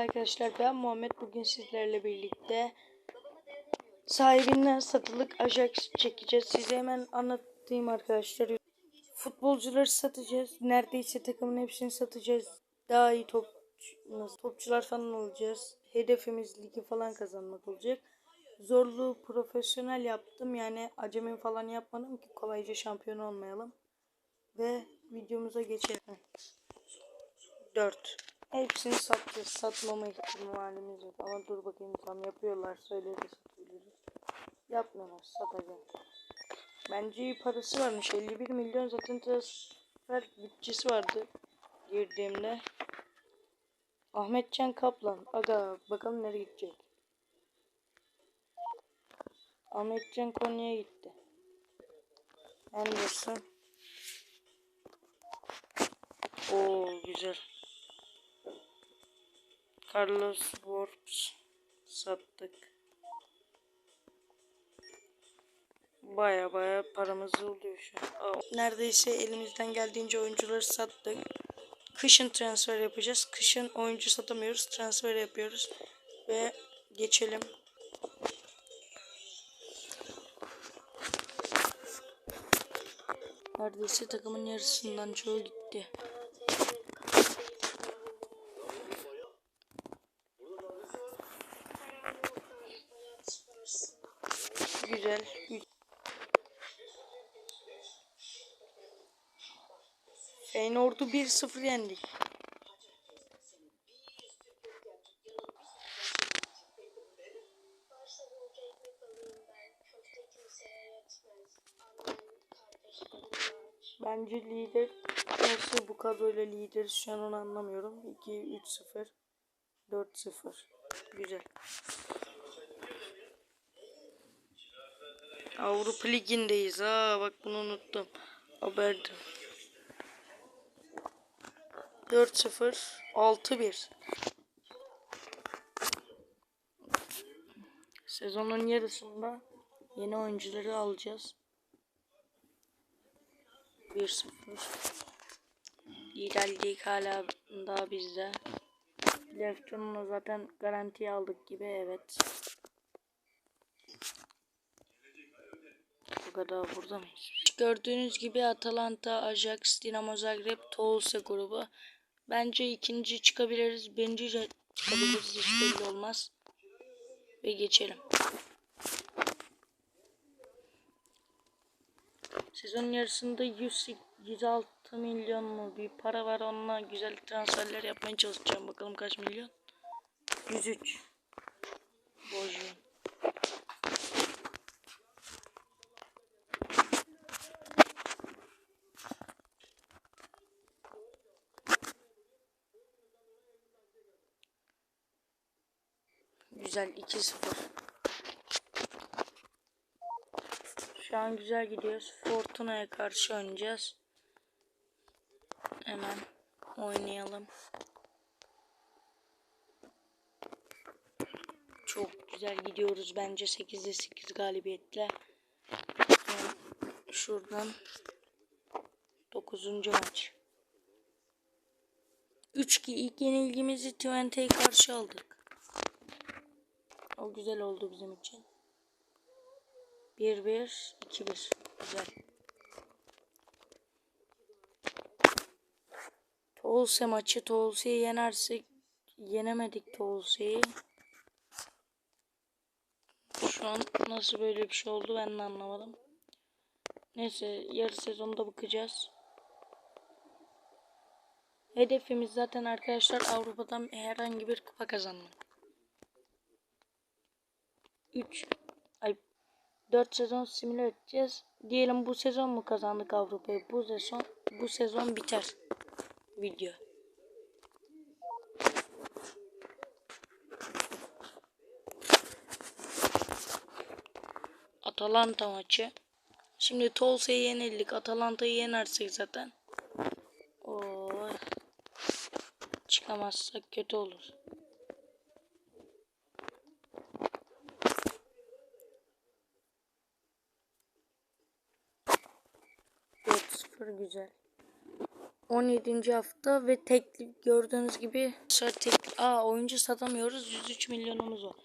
arkadaşlar ben Muhammed bugün sizlerle birlikte sahibinden satılık Ajax çekeceğiz. Size hemen anlatayım arkadaşlar. Futbolcuları satacağız. Neredeyse takımın hepsini satacağız. Daha iyi top, topçular falan alacağız. Hedefimiz ligi falan kazanmak olacak. Zorluğu profesyonel yaptım. Yani acemi falan yapmadım ki kolayca şampiyon olmayalım. Ve videomuza geçelim. 4. Hepsini satacağız. Satmama ihtimalimiz yok. Ama dur bakayım tam yapıyorlar. Söyle de satabiliriz. Yapmıyorlar. Satacağım. Bence iyi parası varmış. 51 milyon zaten transfer bütçesi vardı. Girdiğimde. Ahmetcan Kaplan. Aga bakalım nereye gidecek. Ahmetcan Konya'ya gitti. Anderson. Oo güzel. Carlos Works sattık. Baya baya paramız oluyor şu an. Neredeyse elimizden geldiğince oyuncuları sattık. Kışın transfer yapacağız. Kışın oyuncu satamıyoruz. Transfer yapıyoruz. Ve geçelim. Neredeyse takımın yarısından çoğu gitti. Annem kardeşlerim var. Bence lider nasıl bu kadroyla lideriz şu an onu anlamıyorum. 2-3-0 4-0 Güzel. Avrupa Ligi'ndeyiz. Ha bak bunu unuttum. Haberde. 4-0 6-1 Sezonun yarısında yeni oyuncuları alacağız. 1-0 Liderlik hala daha bizde. Lefton'u zaten garantiye aldık gibi evet. Bu kadar burada mıyız? Gördüğünüz gibi Atalanta, Ajax, Dinamo Zagreb, Tolse grubu. Bence ikinci çıkabiliriz. Birinci de çıkabiliriz. Hiç belli olmaz. Ve geçelim. Sezon yarısında 100, 106 milyon mu bir para var onunla güzel transferler yapmaya çalışacağım. Bakalım kaç milyon? 103. Bozu. Güzel 2-0. Şu an güzel gidiyoruz. Fortuna'ya karşı oynayacağız. Hemen oynayalım. Çok güzel gidiyoruz bence 8'de 8 galibiyetle. Şuradan 9. maç. 3-2 ilk yenilgimizi Twente'ye karşı aldık. O güzel oldu bizim için. 1-1, 2-1. Güzel. Tolse maçı Tolse'yi yenersek yenemedik Tolse'yi. Şu an nasıl böyle bir şey oldu ben de anlamadım. Neyse yarı sezonda bakacağız. Hedefimiz zaten arkadaşlar Avrupa'dan herhangi bir kupa kazanmak. 3 ay 4 sezon simüle edeceğiz. Diyelim bu sezon mu kazandık Avrupa'yı? Bu sezon bu sezon biter video. Atalanta maçı. Şimdi Tolsa'yı yenildik. Atalanta'yı yenersek zaten. Oo. Çıkamazsak kötü olur. Dört sıfır güzel. 17. hafta ve teklif gördüğünüz gibi sonra tek Aa oyuncu satamıyoruz. 103 milyonumuz var.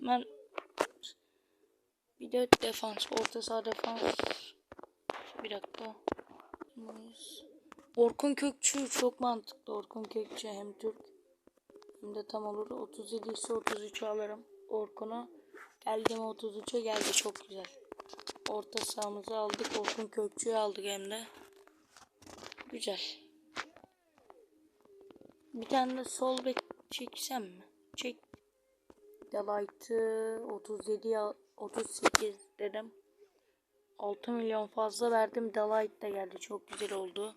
Hemen bir de defans, orta saha defans. Bir dakika. Orkun Kökçü çok mantıklı. Orkun Kökçü hem Türk hem de tam olur. 37 ise 33'ü alırım. Orkun'u geldi mi 33'e geldi çok güzel. Orta sahamızı aldık. Orkun Kökçü'yü aldık hem de. Güzel. Bir tane de sol bek çeksem mi? Çek. Delight'ı 37 ya 38 dedim. 6 milyon fazla verdim. Delight da geldi. Çok güzel oldu.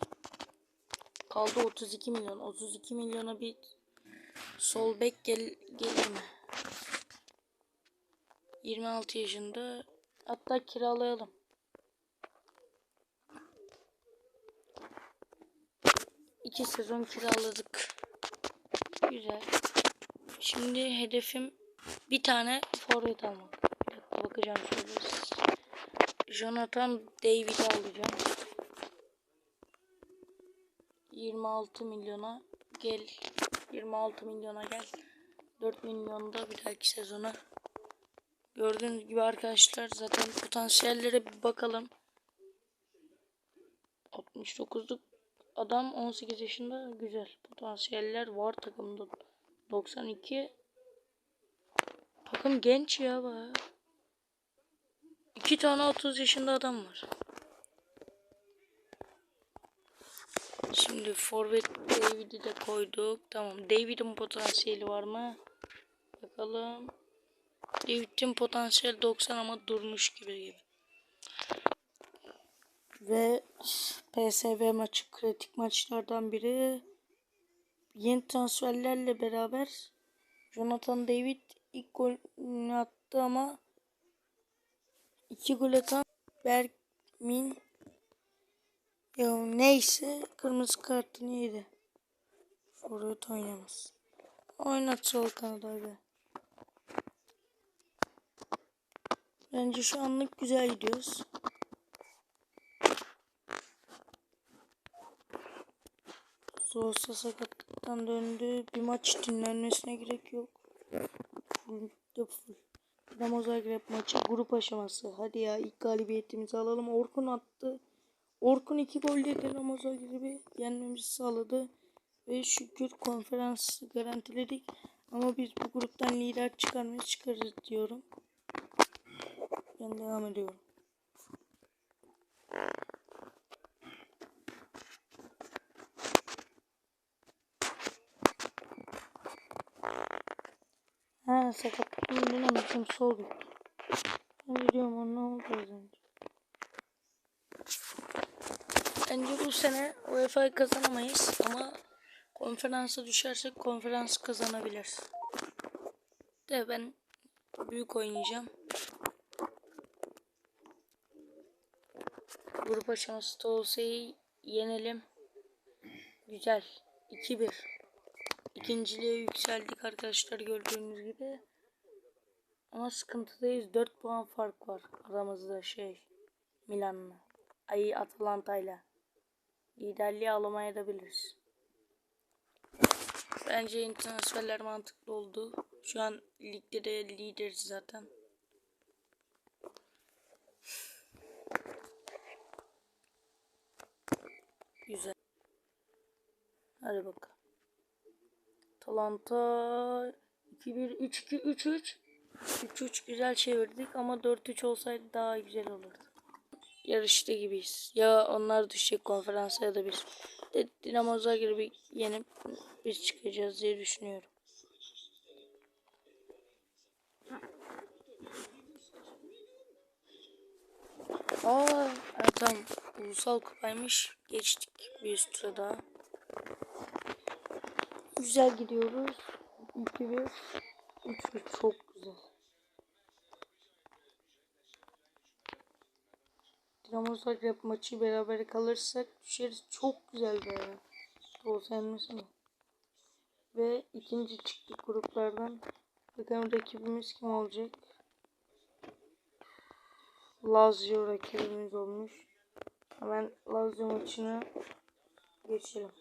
Kaldı 32 milyon. 32 milyona bir sol bek gel gelir mi? 26 yaşında. Hatta kiralayalım. İki sezon kiraladık. Güzel. Şimdi hedefim bir tane forvet almak. Bakacağım şöyle. Jonathan David'i alacağım. 26 milyona gel. 26 milyona gel. 4 milyonda bir dahaki sezona. Gördüğünüz gibi arkadaşlar zaten potansiyellere bir bakalım. 69'luk adam 18 yaşında güzel potansiyeller var takımda. 92 takım genç ya baya. İki tane 30 yaşında adam var. Şimdi forvet David'i de koyduk. Tamam. David'in potansiyeli var mı? Bakalım. David'in potansiyeli 90 ama durmuş gibi gibi. Ve PSV maçı kritik maçlardan biri. Yeni transferlerle beraber Jonathan David ilk golünü attı ama iki gol atan Bergmin ya neyse kırmızı kartını yedi. Forvet oynamaz. Oynat sol kanadaydı. Bence şu anlık güzel gidiyoruz. Sosa sakatlıktan döndü. Bir maç dinlenmesine gerek yok. Full de full. Dinamo Zagreb maçı grup aşaması. Hadi ya ilk galibiyetimizi alalım. Orkun attı. Orkun iki golle Dinamo Zagreb'i yenmemizi sağladı. Ve şükür konferans garantiledik. Ama biz bu gruptan lider çıkarmaya çıkarız diyorum. Ben devam ediyorum. Ha sakatlıktan dönemedim sol bek. Ben gidiyorum onun ne oldu az önce. Bence bu sene UEFA'yı kazanamayız ama konferansa düşersek konferans kazanabiliriz. De ben büyük oynayacağım. Grup aşaması Tolsa'yı yenelim. Güzel. 2-1. İkinciliğe yükseldik arkadaşlar gördüğünüz gibi. Ama sıkıntıdayız. 4 puan fark var aramızda şey Milan'la. Ay Atalanta'yla. Liderliği alamayabiliriz. Bence yeni transferler mantıklı oldu. Şu an ligde de lideriz zaten. Güzel. Hadi bakalım. Atalanta 2-1 3-2 3-3 3-3 güzel çevirdik ama 4-3 olsaydı daha güzel olurdu. Yarışta gibiyiz. Ya onlar düşecek konferansa ya da biz. Dinamo Zagreb'i yenip biz çıkacağız diye düşünüyorum. Aa, evet, tamam. Ulusal kupaymış. Geçtik bir üst tura daha. Güzel gidiyoruz. 2-1. 3-1 çok güzel. Dinamo Zagreb maçı beraber kalırsak düşeriz. Çok güzel be. Olsa yenmesin. Ve ikinci çıktık gruplardan. Bakalım rakibimiz kim olacak? Lazio rakibimiz olmuş. Hemen Lazio maçını geçelim.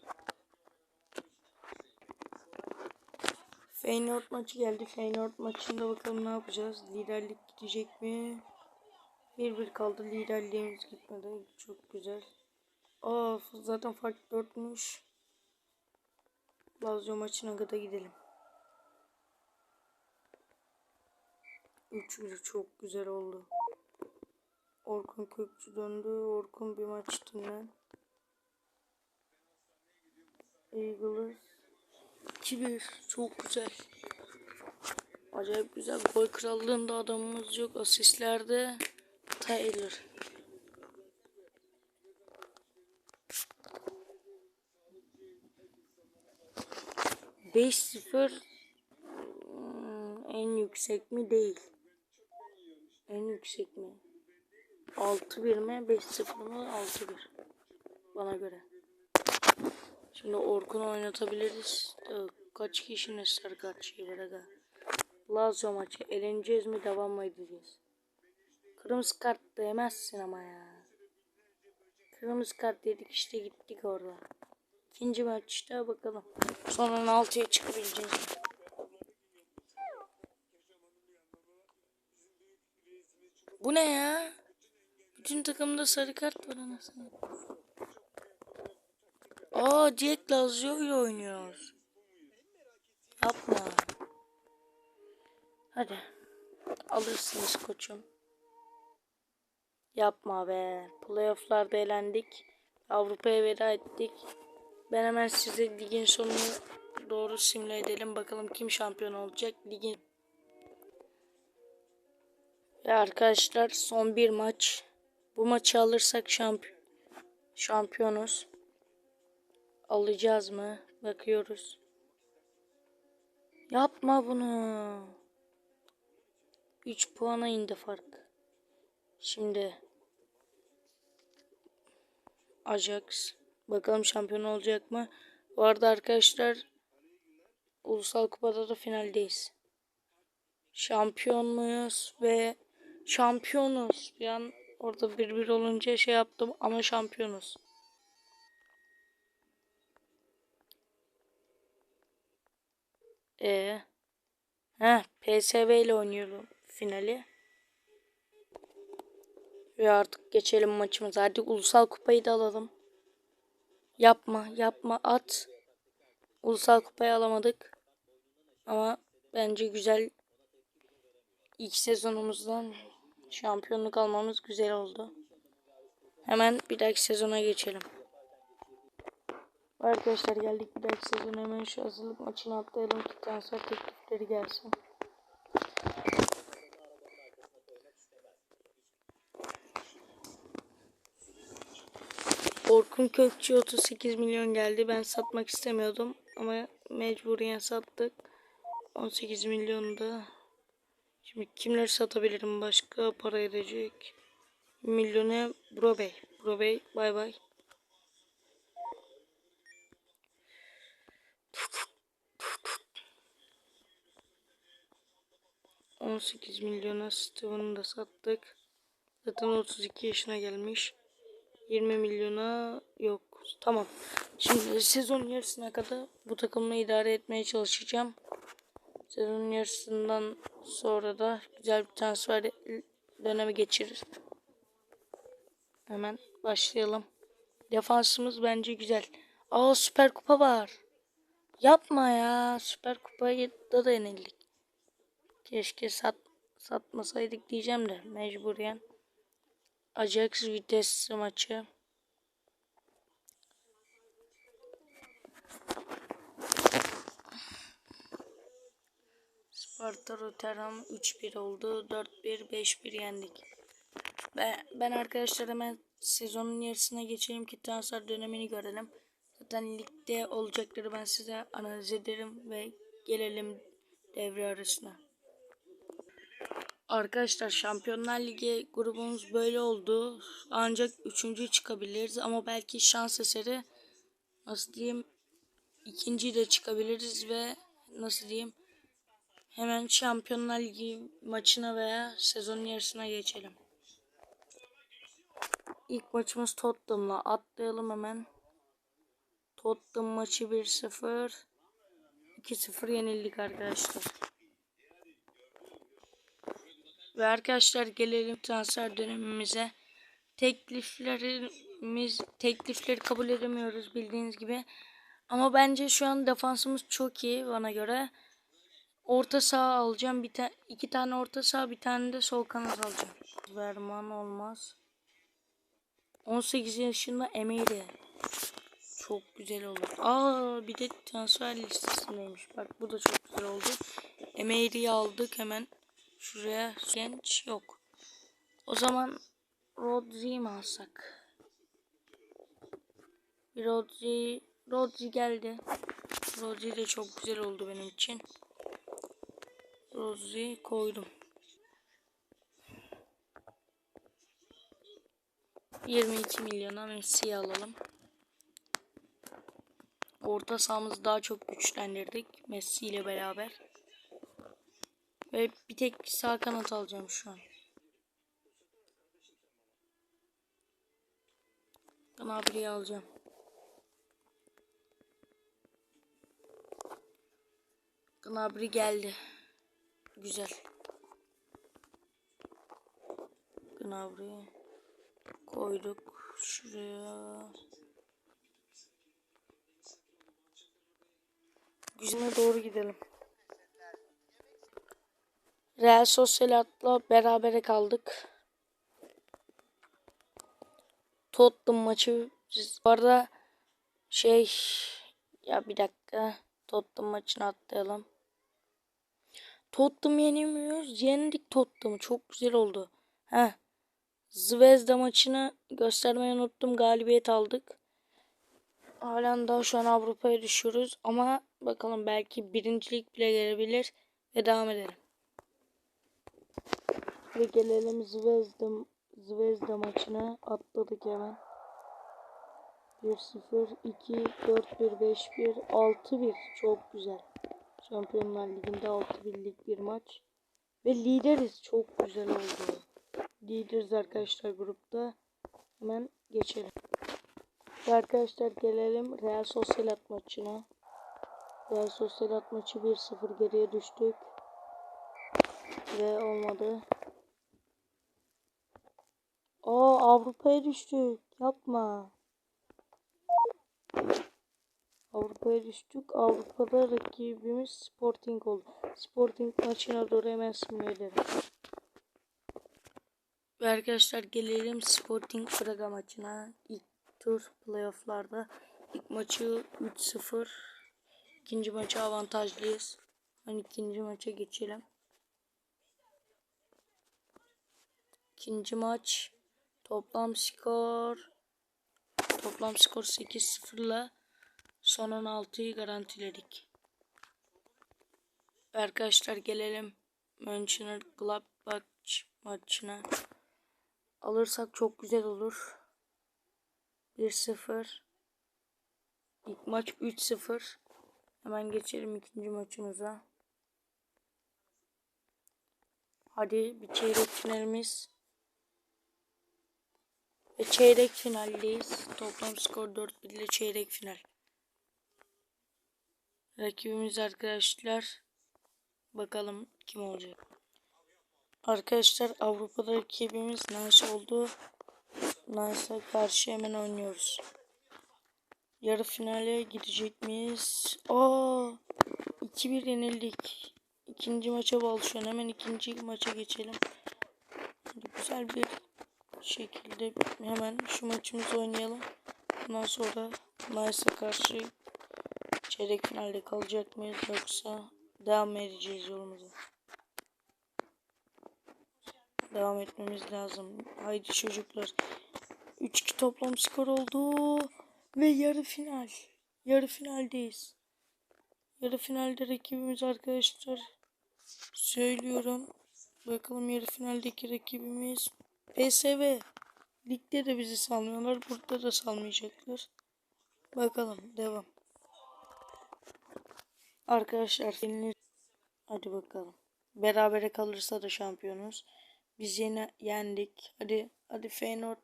Feyenoord maçı geldi. Feyenoord maçında bakalım ne yapacağız. Liderlik gidecek mi? 1-1 kaldı. Liderliğimiz gitmedi. Çok güzel. Aa zaten fark 4'müş. Lazio maçına kadar gidelim. 3-1 çok güzel oldu. Orkun Kökçü döndü. Orkun bir maç dinlen. Eagles 2-1 çok güzel. Acayip güzel. Gol krallığında adamımız yok. Asistlerde Taylor. Beş sıfır hmm, en yüksek mi değil. En yüksek mi? 6-1 mi? 5-0 mı? 6-1. Bana göre. Şimdi Orkun'u oynatabiliriz. Ee, Kaç kişinin sarı kart şeyi var aga. Lazio maçı. Eleneceğiz mi? Devam mı edeceğiz? Kırmızı kart da yemezsin ama ya. Kırmızı kart yedik işte gittik orada. İkinci maçta bakalım. Sonra altıya çıkabileceğiz mi? Bu ne ya? Bütün takımda sarı kart var anasını. Aa Jack Lazio ile. Yapma. Hadi. Alırsınız koçum. Yapma be. Playoff'larda elendik. Avrupa'ya veda ettik. Ben hemen size ligin sonunu doğru simüle edelim. Bakalım kim şampiyon olacak. Ligin ve arkadaşlar son bir maç. Bu maçı alırsak şampiyon şampiyonuz. Alacağız mı? Bakıyoruz. Yapma bunu. 3 puana indi fark. Şimdi Ajax. Bakalım şampiyon olacak mı? Bu arada arkadaşlar Ulusal Kupa'da da finaldeyiz. Şampiyon muyuz ve şampiyonuz. Bir an orada bir bir olunca şey yaptım ama şampiyonuz. Ee, heh, PSV ile oynuyorum finali. Ve artık geçelim maçımıza. Hadi ulusal kupayı da alalım. Yapma, yapma, at. Ulusal kupayı alamadık. Ama bence güzel ilk sezonumuzdan şampiyonluk almamız güzel oldu. Hemen bir dahaki sezona geçelim. Arkadaşlar geldik bir dahaki sezona hemen şu hazırlık maçını atlayalım ki transfer teklifleri gelsin. Orkun Kökçü 38 milyon geldi. Ben satmak istemiyordum ama mecburiyen sattık. 18 milyon da. Şimdi kimleri satabilirim başka para edecek? Milyone Bro Bey. Bro Bey bay bay. On sekiz milyona Steven'ı da sattık. Zaten 32 yaşına gelmiş. 20 milyona yok. Tamam. Şimdi sezon yarısına kadar bu takımla idare etmeye çalışacağım. Sezonun yarısından sonra da güzel bir transfer dönemi geçirir. Hemen başlayalım. Defansımız bence güzel. Aa Süper Kupa var. Yapma ya. Süper Kupa'ya da da yenildik. Keşke sat, satmasaydık diyeceğim de mecburen. Ajax Vitesse maçı. Sparta Rotterdam 3-1 oldu. 4-1 5-1 yendik. Ben, ben arkadaşlar hemen sezonun yarısına geçelim ki transfer dönemini görelim. Zaten ligde olacakları ben size analiz ederim ve gelelim devre arasına. Arkadaşlar Şampiyonlar Ligi grubumuz böyle oldu. Ancak üçüncü çıkabiliriz ama belki şans eseri nasıl diyeyim ikinci de çıkabiliriz ve nasıl diyeyim hemen Şampiyonlar Ligi maçına veya sezonun yarısına geçelim. İlk maçımız Tottenham'la atlayalım hemen. Tottenham maçı 1-0. 2-0 yenildik arkadaşlar. Ve arkadaşlar gelelim transfer dönemimize. Tekliflerimiz teklifleri kabul edemiyoruz bildiğiniz gibi. Ama bence şu an defansımız çok iyi bana göre. Orta saha alacağım. Bir ta iki tane orta saha, bir tane de sol kanat alacağım. Verman olmaz. 18 yaşında Emiri. Çok güzel olur. Aa bir de transfer listesindeymiş. Bak bu da çok güzel oldu. Emiri'yi aldık hemen. Şuraya genç yok. O zaman Rodri'yi mi alsak? Bir Rodri, Rodri geldi. Rodri de çok güzel oldu benim için. Rodri koydum. 22 milyona Messi'yi alalım. Orta sahamızı daha çok güçlendirdik Messi ile beraber. Ve bir tek sağ kanat alacağım şu an. Gnabry'i alacağım. Gnabry geldi. Güzel. Gnabry koyduk şuraya. Güzine doğru gidelim. Real Sociedad'la berabere kaldık. Tottenham maçı bu arada şey ya bir dakika Tottenham maçını atlayalım. Tottenham yenemiyoruz. Yendik Tottenham'ı. Çok güzel oldu. Heh. Zvezda maçını göstermeyi unuttum. Galibiyet aldık. Halen daha şu an Avrupa'ya düşüyoruz. Ama bakalım belki birincilik bile gelebilir. Ve devam edelim. Ve gelelim Zvezda, Zvezda maçına. Atladık hemen. 1-0, 2-4-1, 5-1, 6-1. Çok güzel. Şampiyonlar Ligi'nde 6-1'lik bir maç. Ve lideriz. Çok güzel oldu. Lideriz arkadaşlar grupta. Hemen geçelim. Ve arkadaşlar gelelim Real Sociedad maçına. Real Sociedad maçı 1-0 geriye düştük. Ve olmadı. Aa Avrupa'ya düştük. Yapma. Avrupa'ya düştük. Avrupa'da rakibimiz Sporting oldu. Sporting maçına doğru hemen simüle arkadaşlar gelelim Sporting Braga maçına. İlk tur playofflarda. İlk maçı 3-0. İkinci maça avantajlıyız. Hani ikinci maça geçelim. İkinci maç toplam skor toplam skor 8-0 ile son 16'yı garantiledik. Arkadaşlar gelelim Mönchengladbach maçına. Alırsak çok güzel olur. 1-0 İlk maç 3-0 Hemen geçelim ikinci maçımıza. Hadi bir çeyrek finalimiz. Ve çeyrek finaldeyiz. Toplam skor 4-1 ile çeyrek final. Rakibimiz arkadaşlar. Bakalım kim olacak. Arkadaşlar Avrupa'da rakibimiz Nice oldu. Nice'a karşı hemen oynuyoruz. Yarı finale gidecek miyiz? Aa! 2-1 yenildik. İkinci maça bağlı şu. Hemen ikinci maça geçelim. Güzel bir şekilde hemen şu maçımızı oynayalım. Ondan sonra Nice'a karşı çeyrek finalde kalacak mıyız yoksa devam edeceğiz yolumuza? Devam etmemiz lazım. Haydi çocuklar. 3-2 toplam skor oldu. Ve yarı final. Yarı finaldeyiz. Yarı finalde rakibimiz arkadaşlar. Söylüyorum. Bakalım yarı finaldeki rakibimiz PSV. Ligde de bizi salmıyorlar. Burada da salmayacaklar. Bakalım devam. Arkadaşlar yenilir. Hadi bakalım. Berabere kalırsa da şampiyonuz. Biz yine yendik. Hadi hadi Feyenoord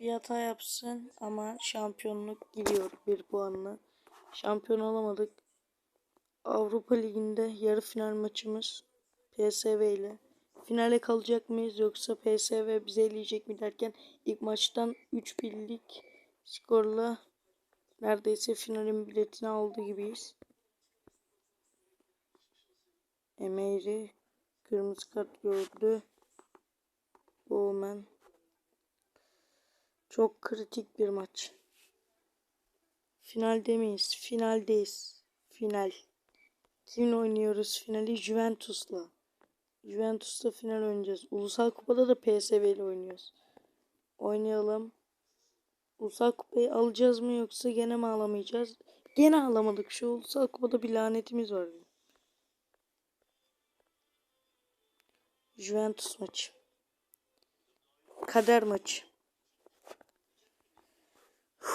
bir hata yapsın ama şampiyonluk gidiyor bir puanla. Şampiyon olamadık. Avrupa Ligi'nde yarı final maçımız PSV ile. Finale kalacak mıyız yoksa PSV bize eleyecek mi derken ilk maçtan 3 birlik skorla neredeyse finalin biletini aldı gibiyiz. Emery kırmızı kart gördü. Bowman. Çok kritik bir maç. Finalde miyiz? Finaldeyiz. Final. Kimle oynuyoruz finali? Juventus'la. Juventus'la final oynayacağız. Ulusal Kupa'da da PSV ile oynuyoruz. Oynayalım. Ulusal Kupayı alacağız mı yoksa gene mi alamayacağız? Gene alamadık. Şu Ulusal Kupa'da bir lanetimiz var. Juventus maçı. Kader maçı.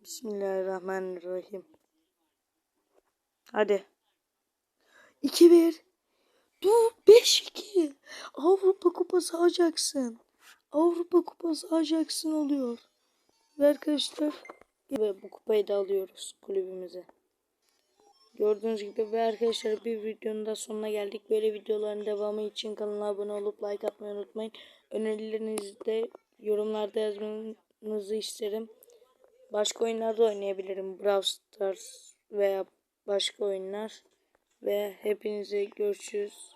Bismillahirrahmanirrahim. Hadi. 2-1. Dur 5-2. Avrupa Kupası alacaksın. Avrupa Kupası alacaksın oluyor. Ve arkadaşlar ve bu kupayı da alıyoruz kulübümüze. Gördüğünüz gibi ve arkadaşlar bir videonun da sonuna geldik. Böyle videoların devamı için kanala abone olup like atmayı unutmayın. Önerilerinizi de yorumlarda yazmanızı isterim. Başka oyunlarda oynayabilirim. Brawl Stars veya başka oyunlar. Ve hepinize görüşürüz.